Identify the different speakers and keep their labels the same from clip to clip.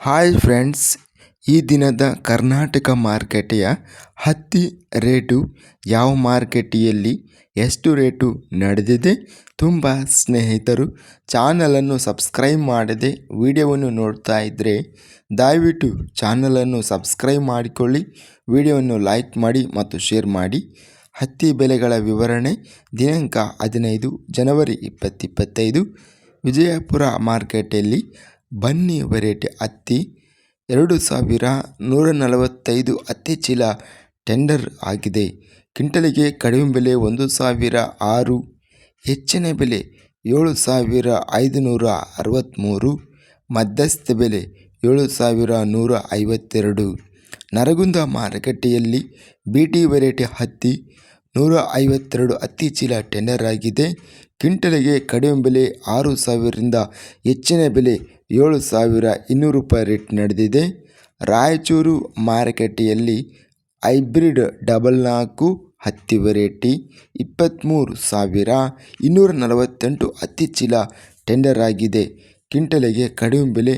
Speaker 1: Hi friends ಈ ದಿನದ ಕರ್ನಾಟಕ ಮಾರುಕಟ್ಟೆಯ ಹತ್ತಿ ರೇಟು ಯಾವ ಮಾರುಕಟ್ಟೆಯಲ್ಲಿ ಎಷ್ಟು ರೇಟು ನಡೆದಿದೆ ತುಂಬ ಸ್ನೇಹಿತರು ಚಾನಲನ್ನು ಸಬ್ಸ್ಕ್ರೈಬ್ ಮಾಡದೆ ವಿಡಿಯೋವನ್ನು ನೋಡ್ತಾ ಇದ್ದರೆ ದಯವಿಟ್ಟು ಚಾನಲನ್ನು ಸಬ್ಸ್ಕ್ರೈಬ್ ಮಾಡಿಕೊಳ್ಳಿ, ವಿಡಿಯೋವನ್ನು ಲೈಕ್ ಮಾಡಿ ಮತ್ತು ಶೇರ್ ಮಾಡಿ. ಹತ್ತಿ ಬೆಲೆಗಳ ವಿವರಣೆ ದಿನಾಂಕ ಹದಿನೈದು ಜನವರಿ ಇಪ್ಪತ್ತಿಪ್ಪತ್ತೈದು ವಿಜಯಪುರ ಮಾರುಕಟ್ಟೆಯಲ್ಲಿ ಬನ್ನಿ ವೆರೈಟಿ ಹತ್ತಿ. ಎರಡು ಸಾವಿರ ನೂರ ನಲವತ್ತೈದು ಹತ್ತಿ ಚೀಲ ಟೆಂಡರ್ ಆಗಿದೆ. ಕ್ವಿಂಟಲಿಗೆ ಕಡಿಮೆ ಬೆಲೆ ಒಂದು ಸಾವಿರ ಆರು, ಹೆಚ್ಚಿನ ಬೆಲೆ ಏಳು ಸಾವಿರ ಐದುನೂರ ಅರವತ್ತ್ಮೂರು ಮಧ್ಯಸ್ಥ ಬೆಲೆ ಏಳು ಸಾವಿರ ನೂರ ಐವತ್ತೆರಡು. ನರಗುಂದ ಮಾರುಕಟ್ಟೆಯಲ್ಲಿ ಬಿ ಟಿ ವೆರೈಟಿ ಹತ್ತಿ ನೂರ ಐವತ್ತೆರಡು ಹತ್ತಿ ಚೀಲ ಟೆಂಡರ್ ಆಗಿದೆ. ಕ್ವಿಂಟಲಿಗೆ ಕಡಿಮೆ ಬೆಲೆ ಆರು ಸಾವಿರದಿಂದ ಹೆಚ್ಚಿನ ಬೆಲೆ ಏಳು ಸಾವಿರ ಇನ್ನೂರು ರೂಪಾಯಿ ರೇಟ್ ನಡೆದಿದೆ. ರಾಯಚೂರು ಮಾರುಕಟ್ಟೆಯಲ್ಲಿ ಹೈಬ್ರಿಡ್ ಡಬಲ್ ನಾಲ್ಕು ಹತ್ತಿ ವೆರೈಟಿ ಇಪ್ಪತ್ತ್ಮೂರು ಸಾವಿರ ಇನ್ನೂರ ನಲವತ್ತೆಂಟು ಹತ್ತಿ ಚೀಲ ಟೆಂಡರ್ ಆಗಿದೆ. ಕ್ವಿಂಟಲಿಗೆ ಕಡಿಮೆ ಬೆಲೆ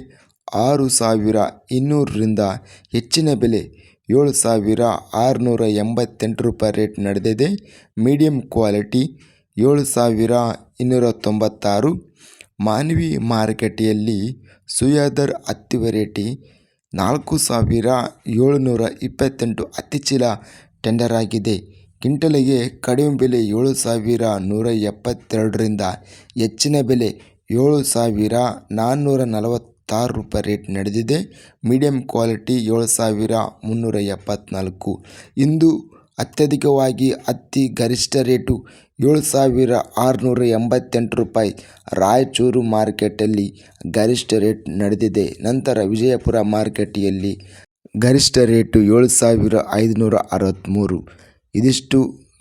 Speaker 1: ಆರು ಸಾವಿರ ಇನ್ನೂರರಿಂದ ಹೆಚ್ಚಿನ ಬೆಲೆ ಏಳು ಸಾವಿರ ಆರುನೂರ ಎಂಬತ್ತೆಂಟು ರೂಪಾಯಿ ರೇಟ್ ನಡೆದಿದೆ. ಮೀಡಿಯಂ ಕ್ವಾಲಿಟಿ ಏಳು ಸಾವಿರ ಇನ್ನೂರ ತೊಂಬತ್ತಾರು ಮಾನವಿ ಮಾರುಕಟ್ಟೆಯಲ್ಲಿ ಸುಯಾದರ್ ಹತ್ತಿ ವೆರೈಟಿ ನಾಲ್ಕು ಸಾವಿರ ಏಳುನೂರ ಇಪ್ಪತ್ತೆಂಟು ಹತ್ತಿ ಚೀಲ ಟೆಂಡರ್ ಆಗಿದೆ. ಕ್ವಿಂಟಲಿಗೆ ಕಡಿಮೆ ಬೆಲೆ ಏಳು ಸಾವಿರ ನೂರ ಎಪ್ಪತ್ತೆರಡರಿಂದ ಹೆಚ್ಚಿನ ಬೆಲೆ ಏಳು ಸಾವಿರ ನಾನ್ನೂರ ನಲವತ್ತಾರು ರೂಪಾಯಿ ರೇಟ್ ನಡೆದಿದೆ. ಮೀಡಿಯಂ ಕ್ವಾಲಿಟಿ ಏಳು ಸಾವಿರ ಮುನ್ನೂರ ಎಪ್ಪತ್ತ್ನಾಲ್ಕು ಇಂದು ಅತ್ಯಧಿಕವಾಗಿ ಹತ್ತಿ ಗರಿಷ್ಠ ರೇಟು ಏಳು ಸಾವಿರ ಆರುನೂರ ಎಂಬತ್ತೆಂಟು ರೂಪಾಯಿ ರಾಯಚೂರು ಮಾರ್ಕೆಟಲ್ಲಿ ಗರಿಷ್ಠ ರೇಟ್ ನಡೆದಿದೆ. ನಂತರ ವಿಜಯಪುರ ಮಾರ್ಕೆಟಿಯಲ್ಲಿ ಗರಿಷ್ಠ ರೇಟು ಏಳು ಸಾವಿರ ಐದುನೂರ ಅರವತ್ತ್ಮೂರು ಇದಿಷ್ಟು